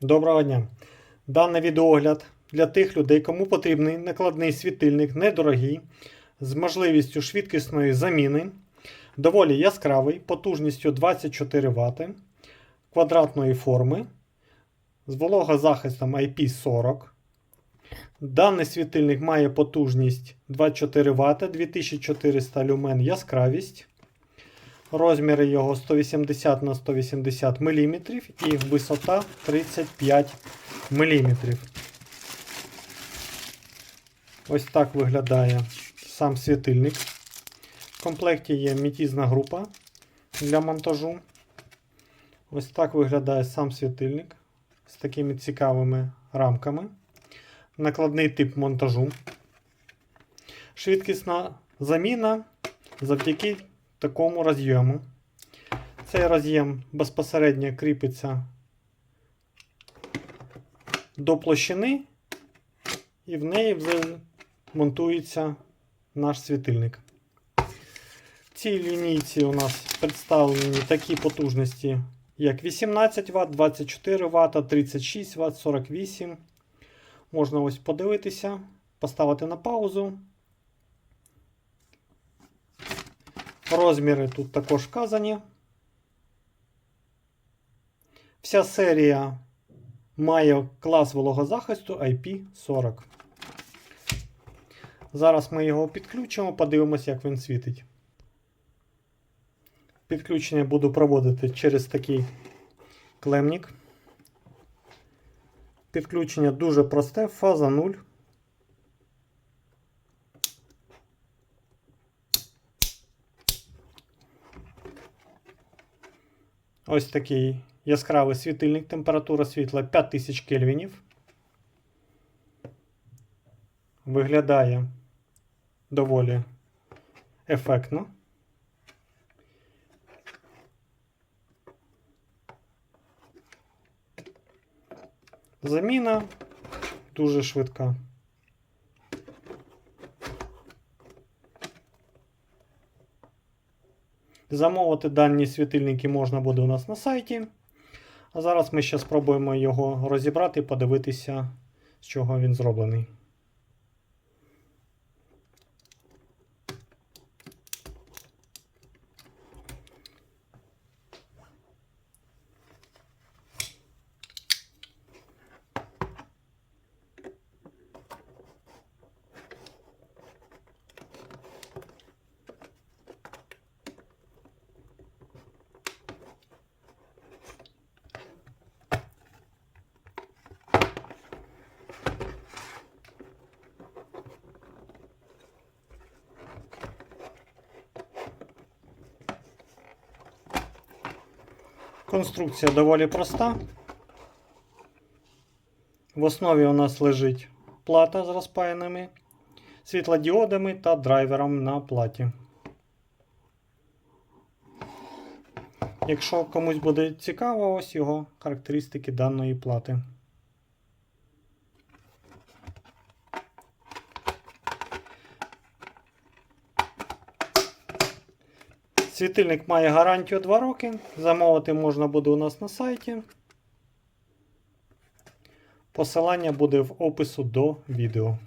Доброго дня! Даний відеогляд для тих людей, кому потрібний накладний світильник недорогий, з можливістю швидкісної заміни, доволі яскравий, потужністю 24 Вт, квадратної форми, з вологозахистом IP40. Даний світильник має потужність 24 Вт, 2400 люмен яскравість. Розміри його 180 на 180 мм і висота 35 мм. Ось так виглядає сам світильник. В комплекті є мітізна група для монтажу. Ось так виглядає сам світильник з такими цікавими рамками. Накладний тип монтажу. Швидкісна заміна завдяки такому роз'єму. Цей роз'єм безпосередньо кріпиться до площини, і в неї вже монтується наш світильник. В цій лінійці у нас представлені такі потужності, як 18 Вт, 24 Вт, 36 Вт, 48 Можна ось подивитися, поставити на паузу. Розміри тут також вказані. Вся серія має клас вологозахисту IP40. Зараз ми його підключимо, подивимося, як він світить. Підключення буду проводити через такий клемник. Підключення дуже просте, фаза 0. Ось такий яскравий світильник, температура світла 5000 кельвінів. Виглядає доволі ефектно. Заміна дуже швидка. Замовити дані світильники можна буде у нас на сайті. А зараз ми ще спробуємо його розібрати і подивитися, з чого він зроблений. Конструкція доволі проста. В основі у нас лежить плата з розпаяними світлодіодами та драйвером на платі. Якщо комусь буде цікаво, ось його характеристики даної плати. Світильник має гарантію 2 роки. Замовити можна буде у нас на сайті. Посилання буде в опису до відео.